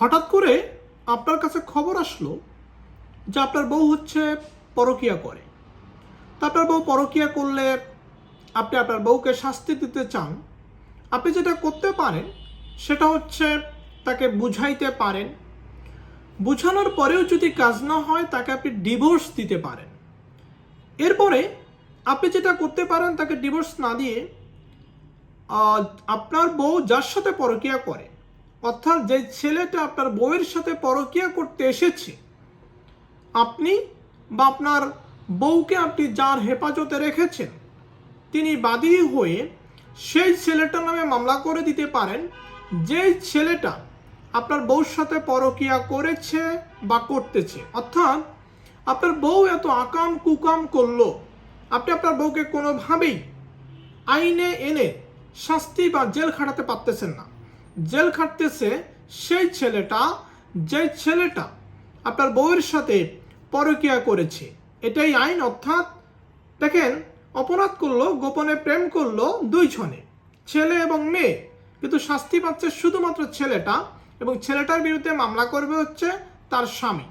হঠাৎ করে আপনার কাছে খবর আসলো যে আপনার বউ হচ্ছে পরকিয়া করে। তা আপনার বউ পরকিয়া করলে আপনি আপনার বউকে শাস্তি দিতে চান। আপনি যেটা করতে পারেন সেটা হচ্ছে তাকে বুঝাইতে পারেন। বুঝানোর পরেও যদি কাজ না হয় তাকে আপনি ডিভোর্স দিতে পারেন। এরপরে আপনি যেটা করতে পারেন তাকে ডিভোর্স না দিয়ে আপনার বউ যার সাথে পরকিয়া করে অর্থাৎ যে ছেলেটা আপনার বউয়ের সাথে পরকিয়া করতে এসেছে, আপনি বা আপনার বউকে আপনি যার হেফাজতে রেখেছেন, তিনি বাদী হয়ে সেই ছেলেটার নামে মামলা করে দিতে পারেন যে ছেলেটা আপনার বউর সাথে পরকিয়া করেছে বা করতেছে। অর্থাৎ আপনার বউ এত আকাম কুকাম করল, আপনি আপনার বউকে কোনোভাবেই আইনে এনে শাস্তি বা জেল খাটাতে পারতেছেন না। জেল খাটতেছে সেই ছেলেটা যে ছেলেটা আপনার বউয়ের সাথে পরকিয়া করেছে। এটাই আইন, অর্থাৎ দেখেন, অপরাধ করল, গোপনে প্রেম করল দুই জনে ছেলে এবং মেয়ে। কিন্তু শাস্তি পাচ্ছে শুধুমাত্র ছেলেটা এবং ছেলেটার বিরুদ্ধে মামলা করবে হচ্ছে তার স্বামী।